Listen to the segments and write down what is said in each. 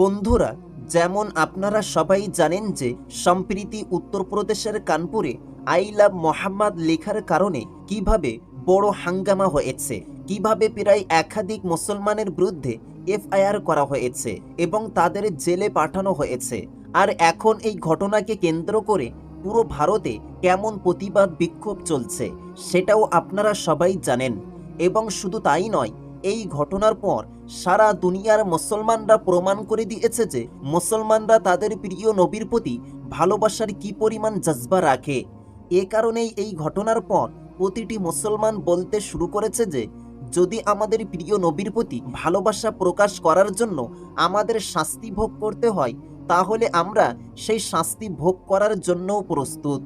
বন্ধুরা, যেমন আপনারা সবাই জানেন যে সম্প্রীতি উত্তরপ্রদেশের কানপুরে আই লাভ মোহাম্মদ লেখার কারণে কীভাবে বড় হাঙ্গামা হয়েছে, কীভাবে প্রায় একাধিক মুসলমানের বিরুদ্ধে এফআইআর করা হয়েছে এবং তাদের জেলে পাঠানো হয়েছে। আর এখন এই ঘটনাকে কেন্দ্র করে পুরো ভারতে কেমন প্রতিবাদ বিক্ষোভ চলছে, সেটাও আপনারা সবাই জানেন। এবং শুধু তাই নয় এই ঘটনার পর সারা দুনিয়ার মুসলমানরা প্রমাণ করে দিয়েছে যে মুসলমানরা তাদের প্রিয় নবীর প্রতি ভালোবাসার কি পরিমাণ জজবা রাখে। এ কারণেই এই ঘটনার পর প্রতিটি মুসলমান বলতে শুরু করেছে যে, যদি আমাদের প্রিয় নবীর প্রতি ভালোবাসা প্রকাশ করার জন্য আমাদের শাস্তি ভোগ করতে হয়, তাহলে আমরা সেই শাস্তি ভোগ করার জন্যও প্রস্তুত।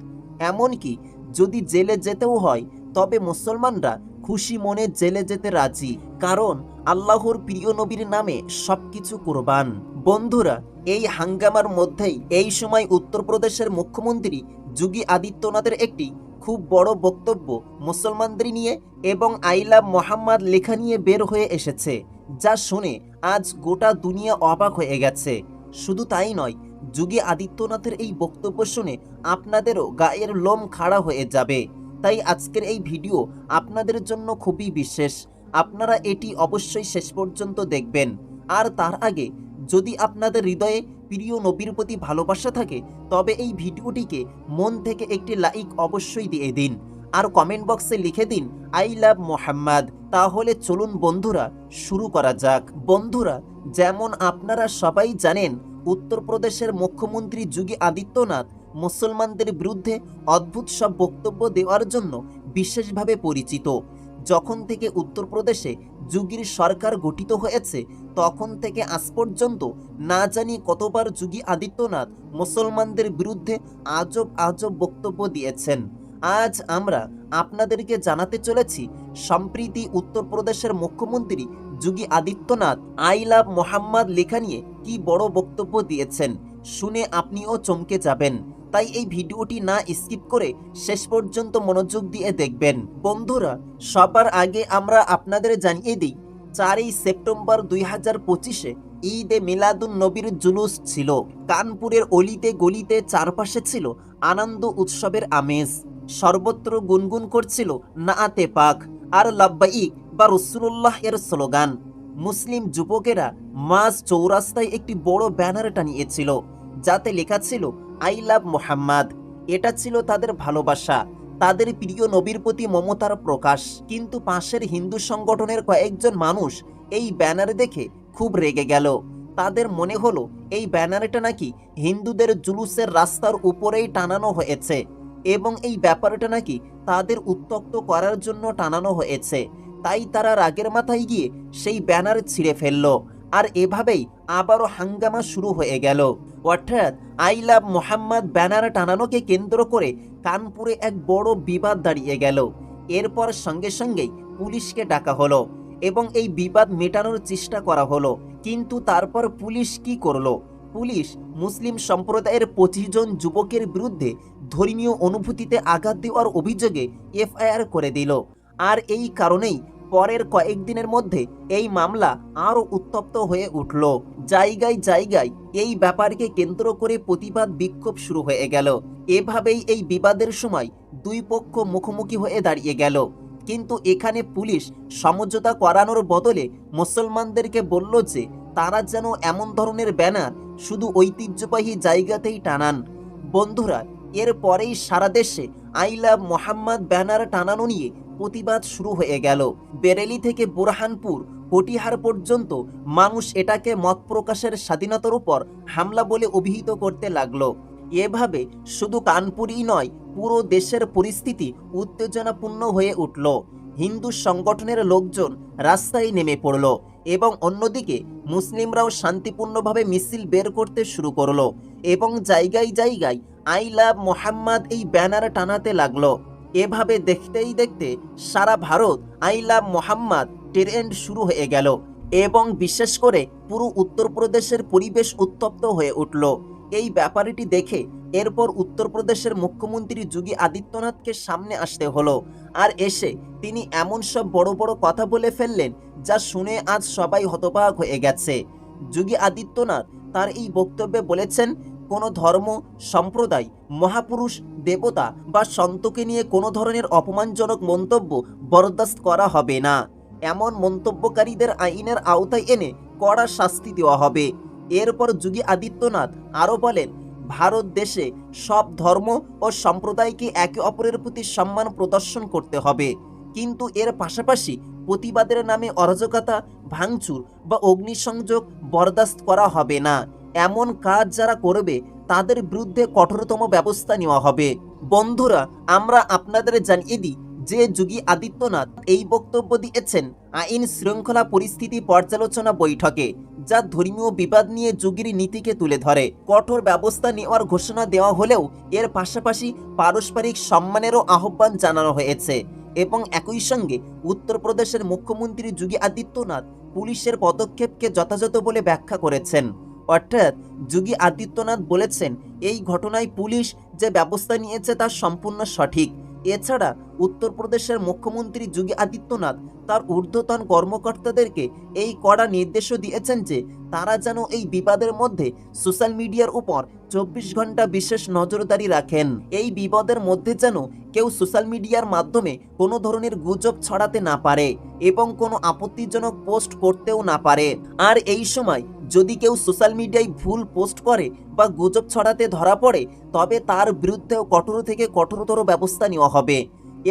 এমনকি যদি জেলে যেতেও হয়, তবে মুসলমানরা খুশি মনে জেলে যেতে রাজি, কারণ আল্লাহর প্রিয় নবীর নামে সবকিছু কোরবান। বন্ধুরা, এই হাঙ্গামার মধ্যেই এই সময় উত্তরপ্রদেশের মুখ্যমন্ত্রী যোগী আদিত্যনাথের একটি খুব বড় বক্তব্য মুসলমানদের নিয়ে এবং আইলা মোহাম্মদ লেখা নিয়ে বের হয়ে এসেছে, যা শুনে আজ গোটা দুনিয়া অবাক হয়ে গেছে। শুধু তাই নয়, যোগী আদিত্যনাথের এই বক্তব্য শুনে আপনাদেরও গায়ের লোম খাড়া হয়ে যাবে। তাই আজকের এই ভিডিও আপনাদের জন্য খুবই বিশেষ। আপনারা এটি অবশ্যই শেষ পর্যন্ত দেখবেন। আর তার আগে, যদি আপনাদের হৃদয়ে প্রিয় নবীর প্রতি ভালোবাসা থাকে, তবে এই ভিডিওটিকে মন থেকে একটি লাইক অবশ্যই দিয়ে দিন। আর কমেন্ট বক্সে লিখে দিন, আই লাভ মোহাম্মদ। তাহলে চলুন বন্ধুরা, শুরু করা যাক। বন্ধুরা, যেমন আপনারা সবাই জানেন, উত্তরপ্রদেশের মুখ্যমন্ত্রী যোগী আদিত্যনাথ মুসলমানদের বিরুদ্ধে অদ্ভুত সব বক্তব্য দেওয়ার জন্য বিশেষভাবে পরিচিত। যখন থেকে উত্তরপ্রদেশে যুগীর সরকার গঠিত হয়েছে, তখন থেকে আজ পর্যন্ত না জানি কতবার যোগী আদিত্যনাথ মুসলমানদের বিরুদ্ধে আজব আজব বক্তব্য দিয়েছেন। আজ আমরা আপনাদেরকে জানাতে চলেছি, সম্প্রীতি উত্তরপ্রদেশের মুখ্যমন্ত্রী যোগী আদিত্যনাথ আই লাভ মোহাম্মদ লেখা নিয়ে কি বড় বক্তব্য দিয়েছেন। শুনে আপনিও চমকে যাবেন। তাই এই ভিডিওটি না স্কিপ করে শেষ পর্যন্ত মনোযোগ দিয়ে দেখবেন। বন্ধুরা, সবার আগে আমরা আপনাদের জানিয়ে দিই, চারই সেপ্টেম্বর দুই হাজার পঁচিশে ঈদে মিলাদুন নবীর জুলুস ছিল। কানপুরের অলিতে গলিতে চারপাশে ছিল আনন্দ উৎসবের আমেজ। সর্বত্র গুনগুন করছিল নাআতে পাক, আর লাব্বাইক বা রসুল্লাহ এর স্লোগান। মুসলিম যুবকেরা মাস চৌরাস্তায় একটি বড় ব্যানার টানিয়েছিল। যাতে লেখা ছিল, আই লাভ মোহাম্মদ। এটা ছিল তাদের ভালোবাসা, তাদের প্রিয় নবীর প্রতি মমতার প্রকাশ। কিন্তু পাশের হিন্দু সংগঠনের কয়েকজন মানুষ এই ব্যানার দেখে খুব রেগে গেল। তাদের মনে হলো, এই ব্যানারটা নাকি হিন্দুদের জুলুসের রাস্তার উপরেই টানানো হয়েছে এবং এই ব্যাপারটা নাকি তাদের উত্তক্ত করার জন্য টানানো হয়েছে। তাই তারা রাগের মাথায় গিয়ে সেই ব্যানার ছিঁড়ে ফেলল। আর এভাবেই আবারও হাঙ্গামা শুরু হয়ে গেল। অর্থাৎ আই লাভ মোহাম্মদ ব্যানার টানানোকে কেন্দ্র করে কানপুরে এক বড় বিবাদ দাঁড়িয়ে গেল। এরপর সঙ্গে সঙ্গেই পুলিশকে ডাকা হলো এবং এই বিবাদ মেটানোর চেষ্টা করা হলো। কিন্তু তারপর পুলিশ কি করল? পুলিশ মুসলিম সম্প্রদায়ের পঁচিশ জন যুবকের বিরুদ্ধে ধর্মীয় অনুভূতিতে আঘাত দেওয়ার অভিযোগে এফআইআর করে দিল। আর এই কারণেই পরের কয়েকদিনের মধ্যে এই মামলা আরও উত্তপ্ত হয়ে উঠল। জায়গায় জায়গায় এই ব্যাপারকে কেন্দ্র করে প্রতিবাদ বিক্ষোভ শুরু হয়ে গেল। এভাবেই এই বিবাদের সময় দুই পক্ষ মুখোমুখি হয়ে দাঁড়িয়ে গেল। কিন্তু এখানে পুলিশ সমঝোতা করানোর বদলে মুসলমানদেরকে বলল যে, তারা যেন এমন ধরনের ব্যানার শুধু ঐতিহ্যবাহী জায়গাতেই টানান। বন্ধুরা এরপরেই সারা দেশে আই লাভ মোহাম্মদ ব্যানার টানানো নিয়ে প্রতিবাদ শুরু হয়ে গেল। বেরেলি থেকে বুরহানপুর, কটিহার পর্যন্ত মানুষ এটাকে মত প্রকাশের স্বাধীনতার উপর হামলা বলে অভিহিত করতে লাগল। এভাবে শুধু কানপুরই নয়, পুরো দেশের পরিস্থিতি উত্তেজনাপূর্ণ হয়ে উঠল। হিন্দু সংগঠনের লোকজন রাস্তায় নেমে পড়ল এবং অন্যদিকে মুসলিমরাও শান্তিপূর্ণভাবে মিছিল বের করতে শুরু করল এবং জায়গায় জায়গায় আই লাভ মোহাম্মদ এই ব্যানার টানাতে লাগল। এভাবে দেখতেই দেখতে সারা Bharat I love Mohammad trend শুরু হয়ে গেল এবং বিশেষ করে পুরো উত্তরপ্রদেশের পরিবেশ উত্তপ্ত হয়ে উঠল। এই ব্যাপারটি দেখে এরপর উত্তরপ্রদেশের মুখ্যমন্ত্রী যোগী আদিত্যনাথকে সামনে আসতে হলো আর এসে তিনি এমন সব বড় বড় কথা বলে ফেললেন যা শুনে আজ সবাই হতবাক হয়ে গেছে। যোগী আদিত্যনাথ তার এই বক্তব্যে বলেছেন কোনো ধর্ম, সম্প্রদায়, মহাপুরুষ, দেবতা বা সন্তকে নিয়ে কোনো ধরনের অপমানজনক মন্তব্য বরদাস্ত করা হবে না। এমন মন্তব্যকারীদের আইনের আওতায় এনে কড়া শাস্তি দেওয়া হবে। এরপর যোগী আদিত্যনাথ আরও বলেন, ভারত দেশে সব ধর্ম ও সম্প্রদায়কে একে অপরের প্রতি সম্মান প্রদর্শন করতে হবে। কিন্তু এর পাশাপাশি প্রতিবাদের নামে অরাজকতা, ভাঙচুর বা অগ্নিসংযোগ বরদাস্ত করা হবে না। এমন কাজ যারা করবে, তাদের বিরুদ্ধে কঠোরতম ব্যবস্থা নেওয়া হবে। বন্ধুরা, আমরা আপনাদের জানিয়ে দিই, যে যোগী আদিত্যনাথ এই বক্তব্য দিয়েছেন আইন শৃঙ্খলা পরিস্থিতি পর্যালোচনা বৈঠকে, যা ধর্মীয় বিবাদ নিয়ে যোগীর নীতিকে তুলে ধরে। কঠোর ব্যবস্থা নেওয়ার ঘোষণা দেওয়া হলেও, এর পাশাপাশি পারস্পরিক সম্মানেরও আহ্বান জানানো হয়েছে। এবং একই সঙ্গে, উত্তরপ্রদেশের মুখ্যমন্ত্রী যোগী আদিত্যনাথ পুলিশের পদক্ষেপকে যথাযথ বলে ব্যাখ্যা করেছেন। অর্থাৎ যোগী আদিত্যনাথ বলেছেন, এই ঘটনায় পুলিশ যে ব্যবস্থা নিয়েছে তা সম্পূর্ণ সঠিক। এছাড়া উত্তরপ্রদেশের মুখ্যমন্ত্রী যোগী আদিত্যনাথ তার ঊর্ধ্বতন কর্মকর্তাদেরকে এই কড়া নির্দেশও দিয়েছেন যে, তারা যেন এই বিবাদের মধ্যে সোশ্যাল মিডিয়ার উপর চব্বিশ ঘণ্টা বিশেষ নজরদারি রাখেন। এই বিপদের মধ্যে যেন কেউ সোশ্যাল মিডিয়ার মাধ্যমে কোনো ধরনের গুজব ছড়াতে না পারে এবং কোনো আপত্তিজনক পোস্ট করতেও না পারে। আর এই সময় যদি কেউ সোশ্যাল মিডিয়ায় ভুল পোস্ট করে বা গুজব ছড়াতে ধরা পড়ে, তবে তার বিরুদ্ধেও কঠোর থেকে কঠোরতর ব্যবস্থা নেওয়া হবে।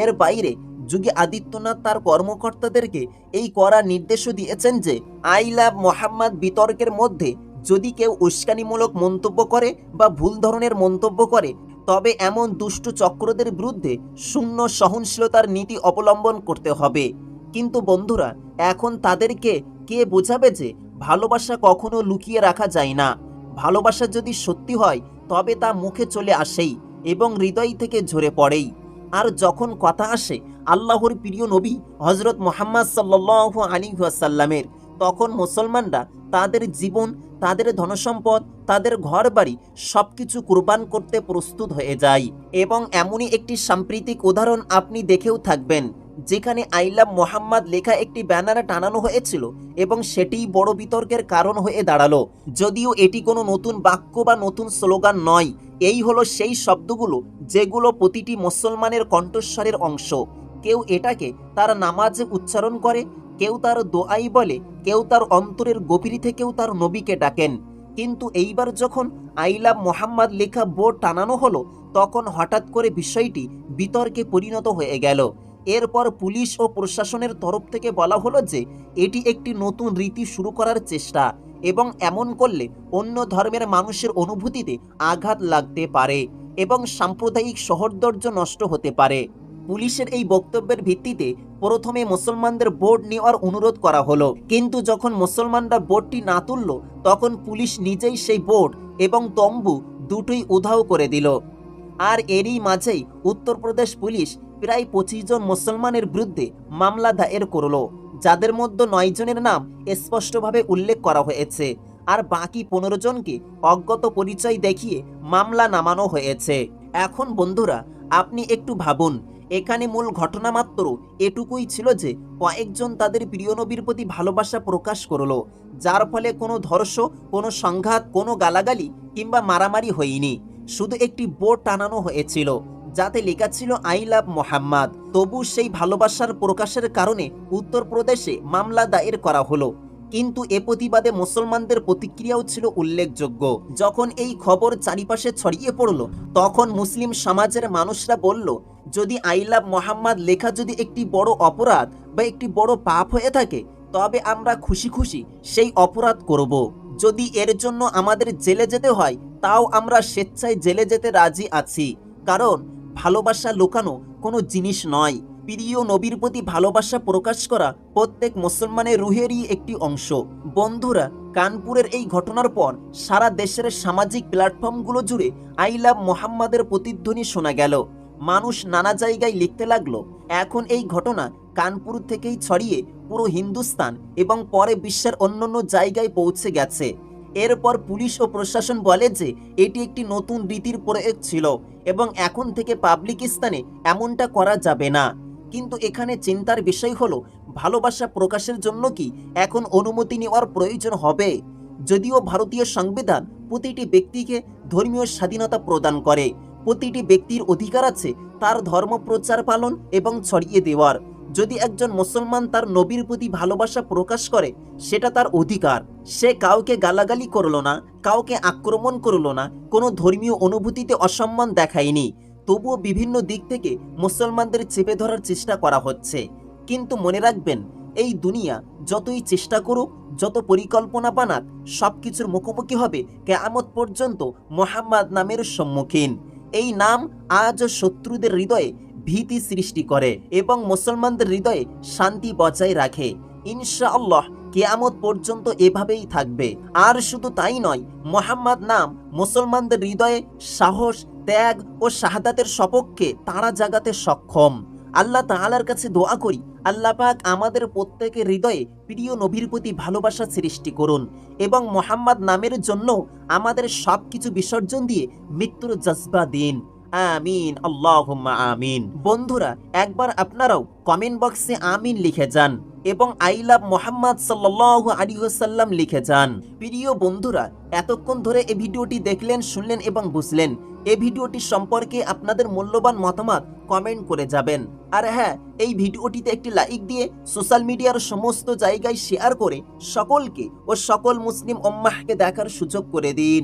এর বাইরে, যোগী আদিত্যনাথ তার কর্মকর্তাদেরকে এই কড়া নির্দেশও দিয়েছেন যে, আই লাভ মোহাম্মদ বিতর্কের মধ্যে যদি কেউ উস্কানিমূলক মন্তব্য করে বা ভুল ধরনের মন্তব্য করে, তবে এমন দুষ্ট চক্রদের বিরুদ্ধে শূন্য সহনশীলতার নীতি অবলম্বন করতে হবে। কিন্তু বন্ধুরা, এখন তাদেরকে কে বোঝাবে যে ভালোবাসা কখনো লুকিয়ে রাখা যায় না। ভালোবাসা যদি সত্যি হয়, তবে তা মুখে চলে আসেই এবং হৃদয় থেকে ঝরে পড়েই। আর যখন কথা আসে আল্লাহর প্রিয় নবী হজরত মোহাম্মদ সাল্লাহ সাল্লামের তখন মুসলমানরা তাদের জীবন, তাদের ধনসম্পদ, তাদের ঘর বাড়ি সব কিছু কুরবান করতে প্রস্তুত হয়ে যায়। এবং এমনই একটি সাম্প্রতিক উদাহরণ আপনি দেখেও থাকবেন। যেখানে আইলাম মোহাম্মদ লেখা একটি ব্যানারে টানানো হয়েছিল এবং সেটিই বড় বিতর্কের কারণ হয়ে দাঁড়াল। যদিও এটি কোনো নতুন বাক্য বা নতুন স্লোগান নয়, এই হলো সেই শব্দগুলো যেগুলো প্রতিটি মুসলমানের কণ্ঠস্বরের অংশ। কেউ এটাকে তার নামাজে উচ্চারণ করে, কেউ তার দোয়াই বলে, কেউ তার অন্তরের গভীর থেকেও তার নবীকে ডাকেন। কিন্তু এইবার যখন আইলাম মোহাম্মদ লেখা বোর্ড টানানো হলো, তখন হঠাৎ করে বিষয়টি বিতর্কে পরিণত হয়ে গেল। এরপর পুলিশ ও প্রশাসনের তরফ থেকে বলা হলো যে, এটি একটি নতুন রীতি শুরু করার চেষ্টা এবং এমন করলে অন্য ধর্মের মানুষের অনুভূতিতে আঘাত লাগতে পারে এবং সাম্প্রদায়িক সহোদর্য নষ্ট হতে পারে। পুলিশের এই বক্তব্যের ভিত্তিতে প্রথমে মুসলমানদের ভোট নেওয়ার অনুরোধ করা হলো। কিন্তু যখন মুসলমানরা ভোটটি না তুলল, তখন পুলিশ নিজেই সেই ভোট এবং তম্বু দুটোই উধাও করে দিল। আর এরই মাঝেই উত্তরপ্রদেশ পুলিশ প্রায় পঁচিশ জন মুসলমানের বিরুদ্ধে মামলা দায়ের করল, যাদের মধ্যে নয় জনের নাম স্পষ্টভাবে উল্লেখ করা হয়েছে, আর বাকি পনেরো জনকে অজ্ঞত পরিচয় দেখিয়ে মামলা নামানো হয়েছে। এখন বন্ধুরা, আপনি একটু ভাবুন, এখানে মূল ঘটনা মাত্র এটুকুই ছিল যে কয়েকজন তাদের প্রিয় নবীর প্রতি ভালোবাসা প্রকাশ করল, যার ফলে কোনো ধর্ষ কোনো সংঘাত, কোনো গালাগালি কিংবা মারামারি হয়নি। শুধু একটি বোর্ড টানানো হয়েছিল যাতে লেখা ছিল, আই লাভ মোহাম্মদ। তবু সেই ভালোবাসার প্রকাশের কারণে উত্তরপ্রদেশে মামলা দায়ের করা হলো। কিন্তু এ প্রতিবাদে মুসলমানদের প্রতিক্রিয়াও ছিল উল্লেখযোগ্য। যখন এই খবর চারিপাশে ছড়িয়ে পড়ল, তখন মুসলিম সমাজের মানুষরা বলল, যদি আই লাভ মোহাম্মদ লেখা যদি একটি বড় অপরাধ বা একটি বড় পাপ হয়ে থাকে, তবে আমরা খুশি খুশি সেই অপরাধ করব। যদি এর জন্য আমাদের জেলে যেতে হয়, তাও আমরা স্বেচ্ছায় জেলে যেতে রাজি আছি। কারণ ভালোবাসা লুকানো কোনো জিনিস নয়। প্রিয় নবীর প্রতি ভালোবাসা প্রকাশ করা প্রত্যেক মুসলমানের রুহেরই একটি অংশ। বন্ধুরা, কানপুরের এই ঘটনার পর সারা দেশের সামাজিক প্ল্যাটফর্মগুলো জুড়ে আই লাভ মোহাম্মদের প্রতিধ্বনি শোনা গেল। মানুষ নানা জায়গায় লিখতে লাগল, এখন এই ঘটনা কানপুর থেকেই ছড়িয়ে পুরো হিন্দুস্তান এবং পরে বিশ্বের অন্যান্য জায়গায় পৌঁছে গেছে। এরপর পুলিশ ও প্রশাসন বলে যে, এটি একটি নতুন রীতির প্রয়োগ ছিল এবং এখন থেকে পাবলিক স্থানে এমনটা করা যাবে না। কিন্তু এখানে চিন্তার বিষয় হলো, ভালোবাসা প্রকাশের জন্য কি এখন অনুমতি নেওয়ার প্রয়োজন হবে? যদিও ভারতীয় সংবিধান প্রতিটি ব্যক্তিকে ধর্মীয় স্বাধীনতা প্রদান করে, প্রতিটি ব্যক্তির অধিকার আছে তার ধর্ম প্রচার পালন এবং ছড়িয়ে দেওয়ার। যদি একজন মুসলমান তার নবীর প্রতি ভালোবাসা প্রকাশ করে, সেটা তার অধিকার। সে কাউকে গালাগালি করল না, কাউকে আক্রমণ করল না, কোনো ধর্মীয় অনুভূতিতে অসম্মান দেখায়নি। তবুও বিভিন্ন দিক থেকে মুসলমানদের চেপে ধরার চেষ্টা করা হচ্ছে। কিন্তু মনে রাখবেন, এই দুনিয়া যতই চেষ্টা করুক, যত পরিকল্পনা বানাক সব কিছুর মুখোমুখি হবে কেয়ামত পর্যন্ত মোহাম্মদ নামের সম্মুখীন। এই নাম আজও শত্রুদের হৃদয়ে ভীতি সৃষ্টি করে এবং মুসলমানদের হৃদয়ে শান্তি বজায় রাখে। ইনশাআল্লাহ, কেয়ামত পর্যন্ত এভাবেই থাকবে। আর শুধু তাই নয়, মোহাম্মদ নাম মুসলমানদের হৃদয়ে সাহস, ত্যাগ ও শাহাদাতের সপক্ষে তারা জাগাতে সক্ষম। আল্লাহ তাআলার কাছে দোয়া করি, আল্লাহ পাক আমাদের প্রত্যেকের হৃদয়ে প্রিয় নবীর প্রতি ভালোবাসা সৃষ্টি করুন এবং মোহাম্মদ নামের জন্য আমাদের সব কিছু বিসর্জন দিয়ে মৃত্যুর জজবা দিন। আমিন, আল্লাহুম্মা আমিন। বন্ধুরা, একবার আপনারাও কমেন্ট বক্সে আমিন লিখে যান এবং আই লাভ মোহাম্মদ সাল্লাল্লাহু আলাইহি ওয়াসাল্লাম লিখে যান। প্রিয় বন্ধুরা, এতক্ষণ ধরে এই ভিডিওটি দেখলেন, শুনলেন এবং বুঝলেন। এই ভিডিওটি সম্পর্কে আপনাদের মূল্যবান মতামত কমেন্ট করে যাবেন। আর হ্যাঁ এই ভিডিওটিতে একটি লাইক দিয়ে সোশ্যাল মিডিয়ার সমস্ত জায়গায় শেয়ার করে সকলকে ও সকল মুসলিম উম্মাহকে দেখার সুযোগ করে দিন।